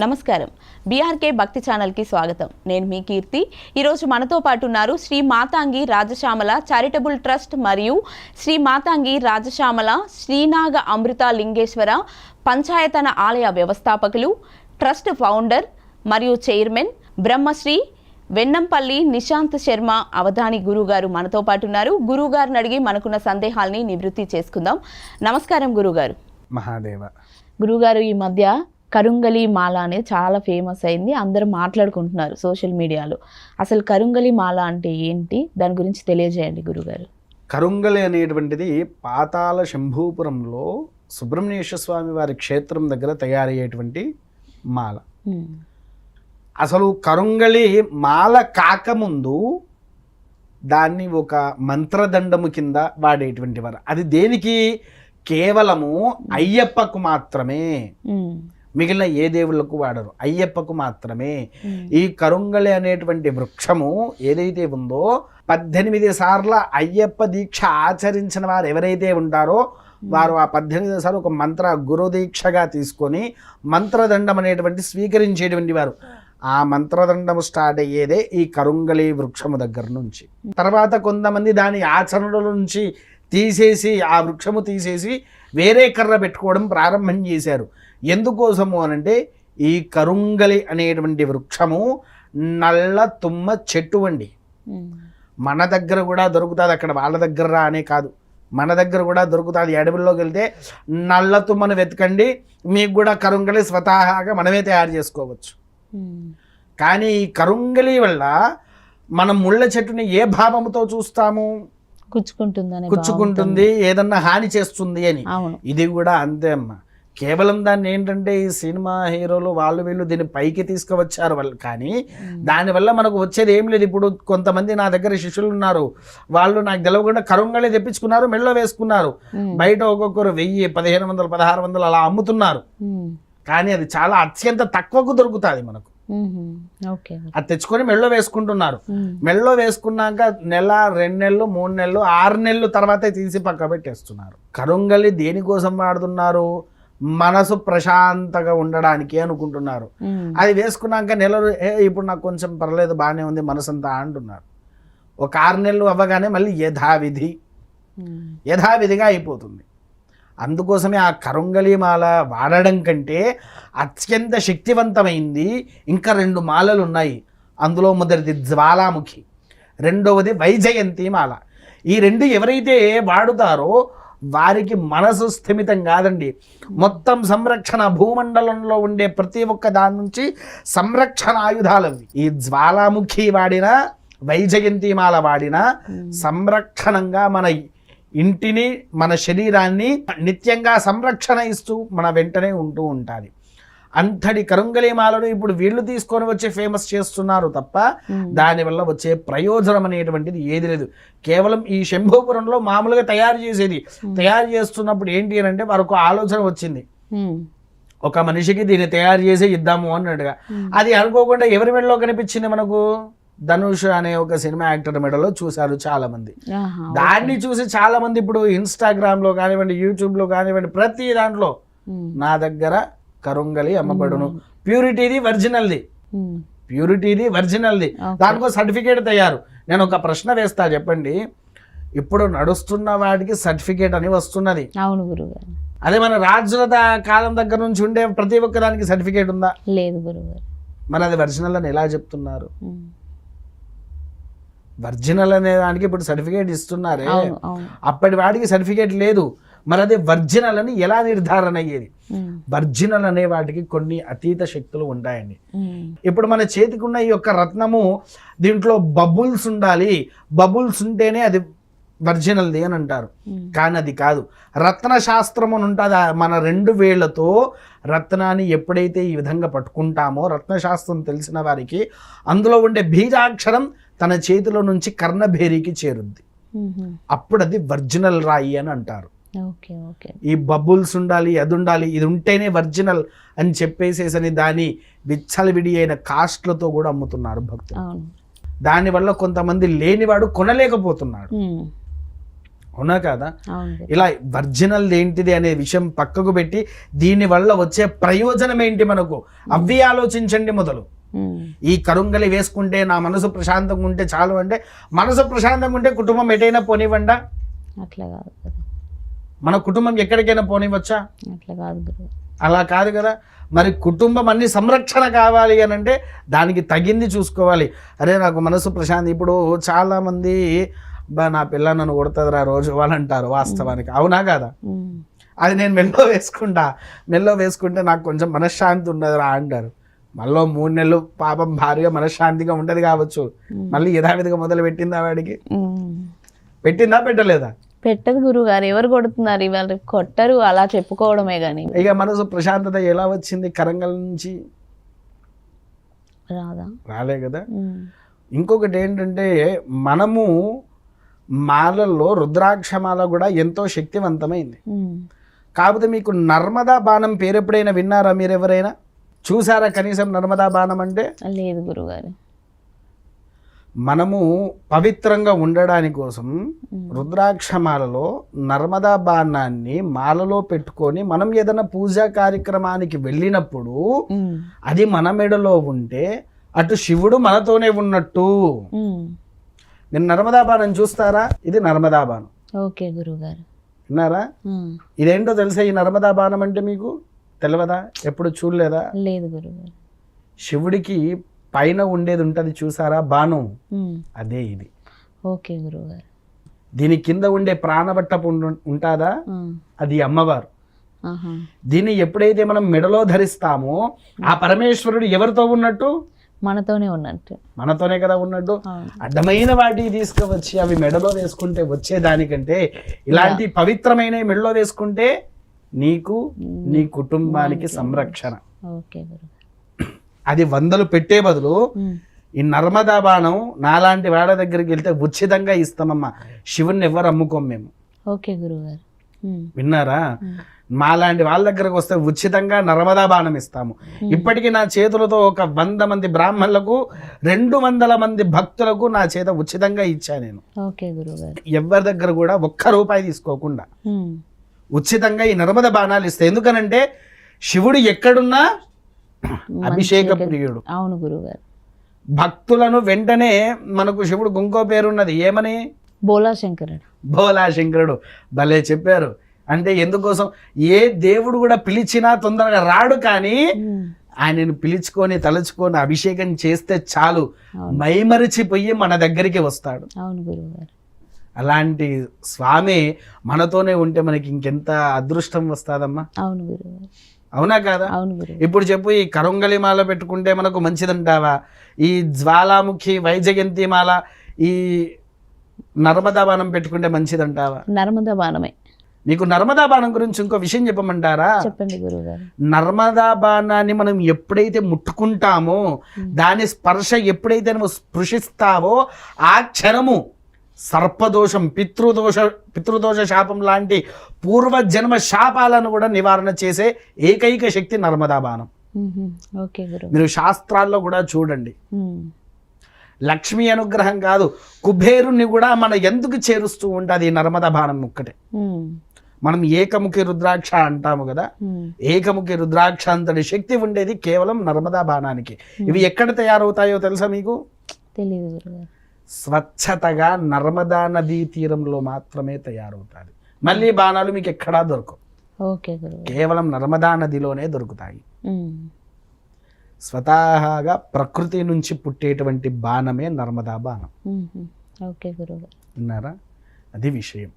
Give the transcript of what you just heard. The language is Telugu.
నమస్కారం. బీఆర్కే భక్తి ఛానల్కి స్వాగతం. నేను మీ కీర్తి. ఈరోజు మనతో పాటు ఉన్నారు శ్రీ మాతాంగి రాజశ్యామల చారిటబుల్ ట్రస్ట్ మరియు శ్రీ మాతాంగి రాజశ్యామల శ్రీనాగ అమృత లింగేశ్వర పంచాయతన ఆలయ వ్యవస్థాపకులు ట్రస్ట్ ఫౌండర్ మరియు చైర్మన్ బ్రహ్మశ్రీ వెన్నంపల్లి నిశాంత్ శర్మ అవధాని గురుగారు మనతో పాటు ఉన్నారు. గురుగారిని అడిగి మనకున్న సందేహాల్ని నివృత్తి చేసుకుందాం. నమస్కారం గురుగారు. మహాదేవ. గురుగారు ఈ మధ్య కరుంగలి మాల అనేది చాలా ఫేమస్ అయింది. అందరూ మాట్లాడుకుంటున్నారు సోషల్ మీడియాలో. అసలు కరుంగలి మాల అంటే ఏంటి? దాని గురించి తెలియజేయండి గురుగారు. కరుంగలి అనేటువంటిది పాతాల శంభూపురంలో సుబ్రహ్మణ్యేశ్వర స్వామి వారి క్షేత్రం దగ్గర తయారయ్యేటువంటి మాల. అసలు కరుంగలి మాల కాకముందు దాన్ని ఒక మంత్రదండము కింద వాడేటువంటి వారు. అది దేనికి? కేవలము అయ్యప్పకు మాత్రమే. మిగిలిన ఏ దేవుళ్ళకు వాడరు? అయ్యప్పకు మాత్రమే. ఈ కరుంగళి అనేటువంటి వృక్షము ఏదైతే ఉందో పద్దెనిమిది సార్ల అయ్యప్ప దీక్ష ఆచరించిన వారు ఎవరైతే ఉంటారో వారు ఆ పద్దెనిమిది సార్లు ఒక మంత్ర గురు దీక్షగా తీసుకొని మంత్రదండం అనేటువంటి స్వీకరించేటువంటి వారు. ఆ మంత్రదండము స్టార్ట్ అయ్యేదే ఈ కరుంగలి వృక్షము దగ్గర నుంచి. తర్వాత కొంతమంది దాని ఆచరణల నుంచి తీసేసి ఆ వృక్షము తీసేసి వేరే కర్ర పెట్టుకోవడం ప్రారంభం చేశారు. ఎందుకోసము అనంటే ఈ కరుంగలి అనేటువంటి వృక్షము నల్ల తుమ్మ చెట్టు అండి మన దగ్గర కూడా దొరుకుతుంది అక్కడ వాళ్ళ దగ్గర రా అనే కాదు. మన దగ్గర కూడా దొరుకుతుంది. అడవుల్లోకి వెళ్తే నల్ల తుమ్మను వెతకండి మీకు కూడా కరుంగలి స్వతహాగా మనమే తయారు చేసుకోవచ్చు. కానీ ఈ కరుంగలి వల్ల మనం ముళ్ళ చెట్టుని ఏ భావముతో చూస్తాము? కుచ్చుకుంటుందని కుచ్చుకుంటుంది ఏదన్నా హాని చేస్తుంది అని. ఇది కూడా అంతే అమ్మ. కేవలం దాన్ని ఏంటంటే ఈ సినిమా హీరోలు వాళ్ళు వీళ్ళు దీన్ని పైకి తీసుకువచ్చారు వాళ్ళు కానీ దానివల్ల మనకు వచ్చేది ఏం లేదు. ఇప్పుడు కొంతమంది నా దగ్గర శిష్యులు ఉన్నారు. వాళ్ళు నాకు తెలవకుండా కరుంగళి తెప్పించుకున్నారు మెళ్ళో వేసుకున్నారు. బయట ఒక్కొక్కరు వెయ్యి పదిహేను వందలు పదహారు వందలు అలా అమ్ముతున్నారు. మ్మ్. కానీ అది చాలా అత్యంత తక్కువకు దొరుకుతుంది మనకు. అది తెచ్చుకొని మెళ్ళో వేసుకుంటున్నారు. మెళ్ళో వేసుకున్నాక నెల రెండు నెలలు మూడు నెలలు ఆరు నెలలు తర్వాతే తీసి పక్క పెట్టేస్తున్నారు కరుంగలి దేనికోసం వాడుతున్నారు? మనసు ప్రశాంతంగా ఉండడానికి అనుకుంటున్నారు. అది వేసుకున్నాక నెలలు ఏ ఇప్పుడు నాకు కొంచెం పర్లేదు బాగానే ఉంది మనసు అంతా అంటున్నారు. ఒక ఆరు నెలలు అవ్వగానే మళ్ళీ యథావిధి. యథావిధిగా అయిపోతుంది. అందుకోసమే ఆ కరుంగలి మాల వాడడం కంటే అత్యంత శక్తివంతమైంది. ఇంకా రెండు మాలలు ఉన్నాయి అందులో మొదటిది జ్వాలాముఖి రెండవది వైజయంతి మాల. ఈ రెండు ఎవరైతే వాడుతారో వారికి మనసు స్థిమితం కాదండి. మొత్తం సంరక్షణ భూమండలంలో ఉండే ప్రతి ఒక్క దాని నుంచి సంరక్షణ ఆయుధాలు అవి. ఈ జ్వాలాముఖి వాడిన వైజయంతి మాల వాడిన సంరక్షణంగా మన ఇంటిని మన శరీరాన్ని నిత్యంగా సంరక్షణ ఇస్తూ మన వెంటనే ఉంటూ ఉంటుంది. అంతటి కరుంగలి మాలను ఇప్పుడు వీళ్ళు తీసుకొని వచ్చి ఫేమస్ చేస్తున్నారు తప్ప దానివల్ల వచ్చే ప్రయోజనం అనేటువంటిది ఏది లేదు. కేవలం ఈ శంభోపురంలో మామూలుగా తయారు చేసేది. తయారు చేస్తున్నప్పుడు ఏంటి అని అంటే వారికి ఆలోచన వచ్చింది. ఒక మనిషికి దీన్ని తయారు చేసి ఇద్దాము అన్నట్టుగా. అది అనుకోకుండా ఎవరి మెడలో కనిపించింది మనకు? ధనుష్ అనే ఒక సినిమా యాక్టర్ మెడలో చూశారు చాలా మంది. దాన్ని చూసి చాలా మంది ఇప్పుడు ఇన్స్టాగ్రామ్లో కానివ్వండి యూట్యూబ్లో కానివ్వండి ప్రతి దాంట్లో. నా దగ్గర కరుంగలి అమ్మబడును. ప్యూరిటీది ఒరిజినల్ది. ప్యూరిటీది ఒరిజినల్ది. దానికో సర్టిఫికేట్ తయారు. నేను ఒక ప్రశ్న వేస్తా చెప్పండి. ఇప్పుడు నడుస్తున్న వాటికి సర్టిఫికేట్ అని వస్తున్నది. అవును అదే మన రాజుల కాలం దగ్గర నుంచి ఉండే ప్రతి ఒక్క దానికి సర్టిఫికేట్ ఉందా? లేదు గురుగారు. మరి అది ఒరిజినల్ అని ఎలా చెప్తున్నారు. ఒరిజినల్ అనే దానికి ఇప్పుడు సర్టిఫికేట్ ఇస్తున్నారే. అప్పటి వాడికి సర్టిఫికేట్ లేదు. మరి అది వర్జినల్ అని ఎలా నిర్ధారణ అయ్యేది. వర్జినల్ అనే వాటికి కొన్ని అతీత శక్తులు ఉంటాయండి. ఇప్పుడు మన చేతికి ఉన్న ఈ యొక్క రత్నము దీంట్లో బబుల్స్ ఉండాలి బబుల్స్ ఉంటేనే అది వర్జినల్ది అని అంటారు. కానీ అది కాదు రత్న శాస్త్రం అని ఉంటుంది మన రెండు వేళ్ళతో రత్నాన్ని ఎప్పుడైతే ఈ విధంగా పట్టుకుంటామో రత్నశాస్త్రం తెలిసిన వారికి అందులో ఉండే బీజాక్షరం తన చేతిలో నుంచి కర్ణభేరికి చేరుద్ది. అప్పుడు అది వర్జినల్ రాయి అని అంటారు ఈ బబుల్స్ ఉండాలి అది ఉండాలి ఇది ఉంటేనే వర్జినల్ అని చెప్పేసేసని దాని విచ్చలవిడి అయిన కాస్ట్లతో కూడా అమ్ముతున్నారు భక్తులు. దానివల్ల కొంతమంది లేనివాడు కొనలేకపోతున్నాడు. అవునా కాదా? ఇలా వర్జినల్ ఏంటిది అనే విషయం పక్కకు పెట్టి దీని వల్ల వచ్చే ప్రయోజనం ఏంటి మనకు? అవి ఆలోచించండి మొదలు. ఈ కరుంగలి వేసుకుంటే నా మనసు ప్రశాంతంగా ఉంటే చాలు అంటే మనసు ప్రశాంతంగా ఉంటే కుటుంబం ఎటైనా పోనివ్వండా? అట్లా కదా. మన కుటుంబం ఎక్కడికైనా పోనివ్వచ్చా? అట్లా కాదు గురు. అలా కాదు కదా. మరి కుటుంబం అన్ని సంరక్షణ కావాలి అని అంటే దానికి తగింది చూసుకోవాలి. అరే నాకు మనసు ప్రశాంతి. ఇప్పుడు చాలామంది బా నా పిల్ల నన్ను కొడుతుందిరా రోజు వాళ్ళు అంటారు వాస్తవానికి. అవునా కాదా. అది నేను మెల్లో వేసుకుంటా. మెల్లో వేసుకుంటే నాకు కొంచెం మనశ్శాంతి ఉండదురా అంటారు. మళ్ళీ మూడు నెలలు పాపం భారీగా మనశ్శాంతిగా ఉంటుంది కావచ్చు. మళ్ళీ యథావిధిగా మొదలు పెట్టిందా వాడికి. పెట్టిందా పెట్టలేదా? పెట్టదు గురువు గారు ఎవరు కొడుతున్నారు? ఇవాళ కొట్టరు అలా చెప్పుకోవడమే గాని. ఇక మనసు ప్రశాంతత ఎలా వచ్చింది కరంగల్ నుంచి? రాదా? రాలే కదా. ఇంకొకటి ఏంటంటే మనము మాలలో రుద్రాక్షమాల కూడా ఎంతో శక్తివంతమైంది. కాకపోతే మీకు నర్మదా బాణం పేరు ఎప్పుడైనా విన్నారా మీరు ఎవరైనా చూసారా కనీసం నర్మదా బాణం అంటే? లేదు గురుగారు. మనము పవిత్రంగా ఉండడాని కోసం రుద్రాక్షమాలలో నర్మదా బాణాన్ని మాలలో పెట్టుకొని మనం ఏదైనా పూజా కార్యక్రమానికి వెళ్ళినప్పుడు. అది మన మెడలో ఉంటే అటు శివుడు మనతోనే ఉన్నట్టు. నేను నర్మదా బాణం చూస్తారా? ఇది నర్మదా బాణం. ఓకే గురుగారు. విన్నారా. ఇదేంటో తెలుసా ఈ నర్మదా బాణం అంటే మీకు? తెలియదా ఎప్పుడు చూడలేదా? లేదు గురుగారు. శివుడికి పైన ఉండేది ఉంటుంది చూసారా? బాణం. అదే ఇది. ఓకే గురుగారు దీని కింద ఉండే ప్రాణబట్టపు ఉంటుందా. అది అమ్మవారు. దీన్ని ఎప్పుడైతే మనం మెడలో ధరిస్తామో ఆ పరమేశ్వరుడు ఎవరితో ఉన్నట్టు? మనతోనే ఉన్నట్టు. మనతోనే కదా ఉన్నట్టు? అడ్డమైన వాటికి తీసుకువచ్చి అవి మెడలో వేసుకుంటే వచ్చేదానికంటే ఇలాంటి పవిత్రమైన మెడలో వేసుకుంటే నీకు నీ కుటుంబానికి సంరక్షణ. ఓకే అది వందలు పెట్టే బదులు. ఈ నర్మదా బాణం నాలాంటి వాడ దగ్గరికి వెళ్తే ఉచితంగా ఇస్తామమ్మా. శివుణ్ణి ఎవరు అమ్ముకోం మేము. ఓకే గురుగారు. విన్నారా. మాలాంటి వాళ్ళ దగ్గరకు వస్తే ఉచితంగా నర్మదా బాణం ఇస్తాము. ఇప్పటికీ నా చేతులతో ఒక వంద మంది బ్రాహ్మణులకు రెండు వందల మంది భక్తులకు నా చేత ఉచితంగా ఇచ్చా నేను. ఎవరి దగ్గర కూడా ఒక్క రూపాయి తీసుకోకుండా. ఉచితంగా ఈ నర్మద బాణాలు ఇస్తాయి ఎందుకనంటే శివుడు ఎక్కడున్నా అభిషేక ప్రియుడు. అవును గురుగారు భక్తులను వెంటనే మనకు శివుడు ఇంకో పేరున్నది. ఏమని? బోలా శంకరుడు భోలా చెప్పారు. అంటే ఎందుకోసం? ఏ దేవుడు కూడా పిలిచినా తొందరగా రాడు కానీ. ఆయనను పిలుచుకొని తలుచుకొని అభిషేకం చేస్తే చాలు. మైమరిచిపోయి మన దగ్గరికి వస్తాడు. అవును గురుగారు అలాంటి స్వామి మనతోనే ఉంటే మనకి ఇంకెంత అదృష్టం వస్తుందమ్మా. అవును గురుగారు అవునా కాదా? ఇప్పుడు చెప్పు ఈ కరుంగలి మాల పెట్టుకుంటే మనకు మంచిదంటావా? ఈ జ్వాలాముఖి వైజయంతి మాల ఈ నర్మదా బాణం పెట్టుకుంటే మంచిదంటావా? నర్మదా బాణమే. నీకు నర్మదా బాణం గురించి ఇంకో విషయం చెప్పమంటారా? చెప్పండి గురుగారు నర్మదా బాణాన్ని మనం ఎప్పుడైతే ముట్టుకుంటామో దాని స్పర్శ ఎప్పుడైతే నువ్వు స్పృశిస్తావో ఆ క్షణము సర్పదోషం పితృదోష పితృదోష శాపం లాంటి పూర్వజన్మ శాపాలను కూడా నివారణ చేసే ఏకైక శక్తి నర్మదా బాణం. మీరు శాస్త్రాల్లో కూడా చూడండి. లక్ష్మీ అనుగ్రహం కాదు కుబేరుణ్ణి కూడా మన ఎందుకు చేరుస్తూ ఉంటుంది ఈ నర్మదా బాణం ఒక్కటే ఉమ్. మనం ఏకముఖి రుద్రాక్ష అంటాము కదా. ఏకముఖి రుద్రాక్ష అంతటి శక్తి ఉండేది కేవలం నర్మదా బాణానికి. ఇవి ఎక్కడ తయారవుతాయో తెలుసా మీకు? గురుగారు స్వచ్ఛతగా నర్మదా నదీ తీరంలో మాత్రమే తయారవుతాయి మళ్ళీ బాణాలు మీకు ఎక్కడా దొరకవు. కేవలం నర్మదా నదిలోనే దొరుకుతాయి. స్వతహాగా ప్రకృతి నుంచి పుట్టేటువంటి బాణమే నర్మదా బాణం. విన్నారా? అది విషయం.